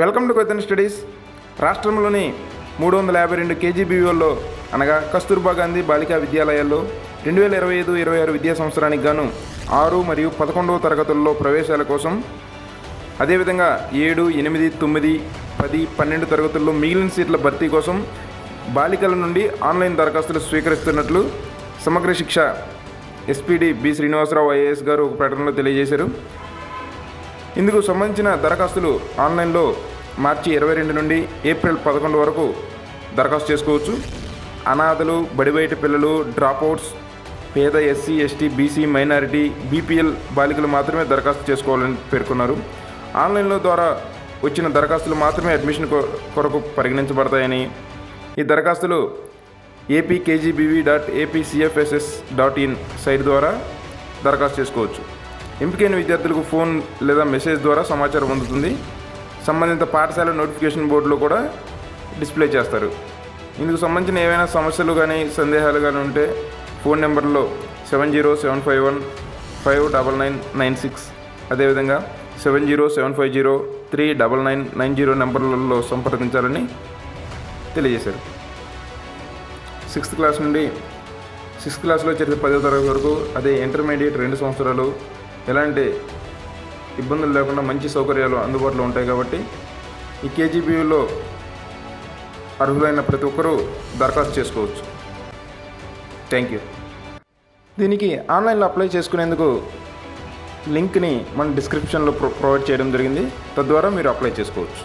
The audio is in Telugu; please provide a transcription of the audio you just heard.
వెల్కమ్ టు కొత్తన్ స్టడీస్ రాష్ట్రంలోని మూడు వందల యాభై రెండు కేజీబీవీల్లో అనగా కస్తూర్బా గాంధీ బాలికా విద్యాలయాల్లో రెండు వేల ఇరవై ఐదు ఇరవై ఆరు విద్యా సంవత్సరానికి గాను ఆరు మరియు పదకొండవ తరగతుల్లో ప్రవేశాల కోసం అదేవిధంగా ఏడు ఎనిమిది తొమ్మిది పది పన్నెండు తరగతుల్లో మిగిలిన సీట్ల భర్తీ కోసం బాలికల నుండి ఆన్లైన్ దరఖాస్తులు స్వీకరిస్తున్నట్లు సమగ్ర శిక్ష ఎస్పీడి బి శ్రీనివాసరావు ఐఏఎస్ గారు ఒక ప్రకటనలో తెలియజేశారు. ఇందుకు సంబంధించిన దరఖాస్తులు ఆన్లైన్లో మార్చి ఇరవై రెండు నుండి ఏప్రిల్ పదకొండు వరకు దరఖాస్తు చేసుకోవచ్చు. అనాథలు బడిబయట పిల్లలు డ్రాప్అవుట్స్ పేద SC ST BC minority BPL బాలికలు మాత్రమే దరఖాస్తు చేసుకోవాలని పేర్కొన్నారు. ఆన్లైన్లో ద్వారా వచ్చిన దరఖాస్తులు మాత్రమే అడ్మిషన్ కొ- కొరకు పరిగణించబడతాయని ఈ దరఖాస్తులు AP KGBV dot APCFSS dot in site ద్వారా దరఖాస్తు చేసుకోవచ్చు. ఎంపికైన విద్యార్థులకు ఫోన్ లేదా మెసేజ్ ద్వారా సమాచారం అందుతుంది. సంబంధిత పాఠశాల నోటిఫికేషన్ బోర్డులో కూడా డిస్ప్లే చేస్తారు. ఇందుకు సంబంధించిన ఏవైనా సమస్యలు కానీ సందేహాలు కానీ ఉంటే ఫోన్ నెంబర్లో seven zero seven five one five double nine nine six అదేవిధంగా seven zero seven five zero three double nine nine zero నెంబర్లలో సంప్రదించాలని తెలియజేశారు. సిక్స్త్ క్లాస్ నుండి సిక్స్త్ క్లాస్లో చేరితే పదో తరగతి వరకు అదే ఇంటర్మీడియట్ రెండు సంవత్సరాలు ఎలాంటి ఇబ్బందులు లేకుండా మంచి సౌకర్యాలు అందుబాటులో ఉంటాయి కాబట్టి ఈ కేజీబీయూలో అర్హులైన ప్రతి ఒక్కరూ దరఖాస్తు చేసుకోవచ్చు. థ్యాంక్ యూ దీనికి ఆన్లైన్లో అప్లై చేసుకునేందుకు లింక్ని మన డిస్క్రిప్షన్లో ప్రొ ప్రొవైడ్ చేయడం జరిగింది. తద్వారా మీరు అప్లై చేసుకోవచ్చు.